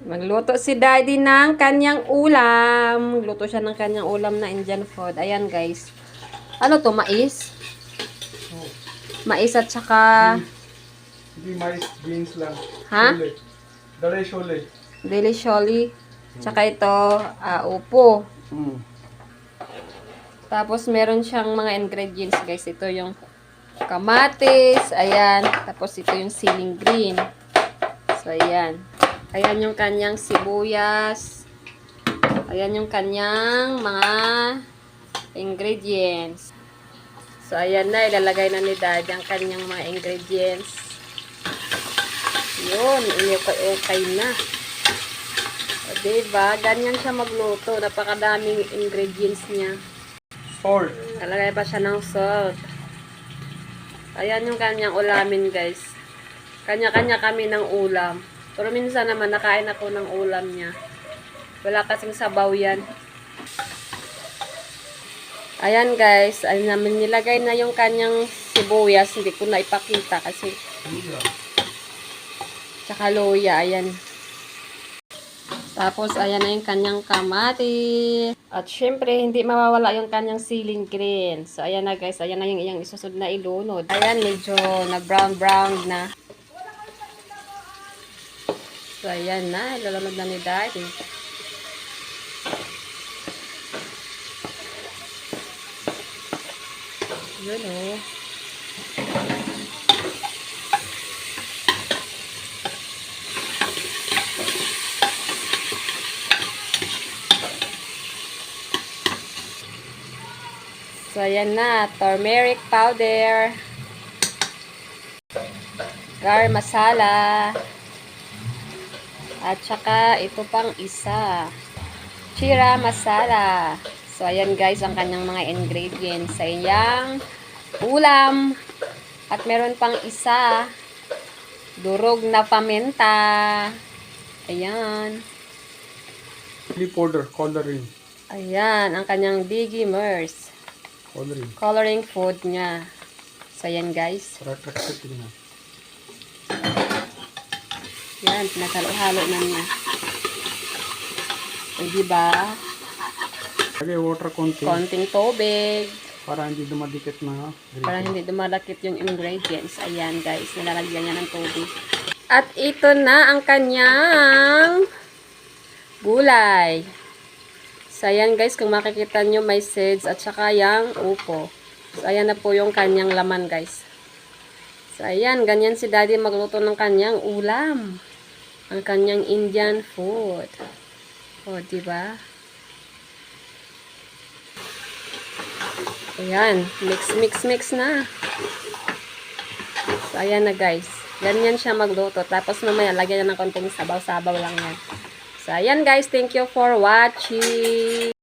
Magluto si daddy ng kanyang ulam. Magluto siya ng kanyang ulam na Indian food. Ayan guys. Ano to, mais? Mais at saka... Hindi mais, beans lang. Ha? Deli Sholi. Tsaka ito, ah, upo. Mm. Tapos meron siyang mga ingredients guys. Ito yung kamatis. Ayan. Tapos ito yung ceiling green. So ayan. Ayan yung kanyang sibuyas. Ayan yung kanyang mga ingredients. So ayan na. Ilalagay na ni Dad ang kanyang mga ingredients. Yun. Inukay na. O, diba? Ganyan siya magluto. Napakadaming ingredients niya. Salt. Talagay pa siya ng salt. Ayan yung kanyang ulamin, guys. Kanya-kanya kami ng ulam. Pero minsan naman, nakain ako ng ulam niya. Wala kasing sabaw yan. Ayan, guys. Ay namin nilagay na yung kanyang sibuyas. Hindi ko na ipakita kasi tsaka luya. Ayan. Tapos, ayan na yung kanyang kamatis. At syempre, hindi mawawala yung kanyang ceiling green. So, ayan na guys. Ayan na yung iyang isusod na ilunod. Ayan, medyo na brown-brown na. So, ayan na. Ilalunod na ni Daddy. Yun o. So, ayan na. Turmeric powder. Gar masala. At saka, ito pang isa. Chira masala. So, ayan guys, ang kanyang mga ingredients. Sa iyang ulam. At meron pang isa. Durog na paminta. Ayan. Chili powder, coloring. Ayan, ang kanyang Biggie Mers. Coloring. Coloring food niya. So, ayan guys. Para attract na. Yan, pinaghalo-halo na niya. O, diba? Lagay water konti Konting tubig. para hindi dumadikit na Para hindi dumalakit yung ingredients. Ayan, guys. Nilalagyan niya ng tubig. At ito na ang kanyang gulay. So, ayan guys, kung makikita nyo, may seeds at saka yung upo. So, ayan na po yung kanyang laman, guys. So, ayan, ganyan si daddy magluto ng kanyang ulam. Ang kanyang Indian food. O, diba? Ayan, mix, mix, mix na. So, ayan na guys. Ganyan siya magluto. Tapos mamaya, lagyan na ng konting sabaw-sabaw lang yan. So, ayan guys. Thank you for watching.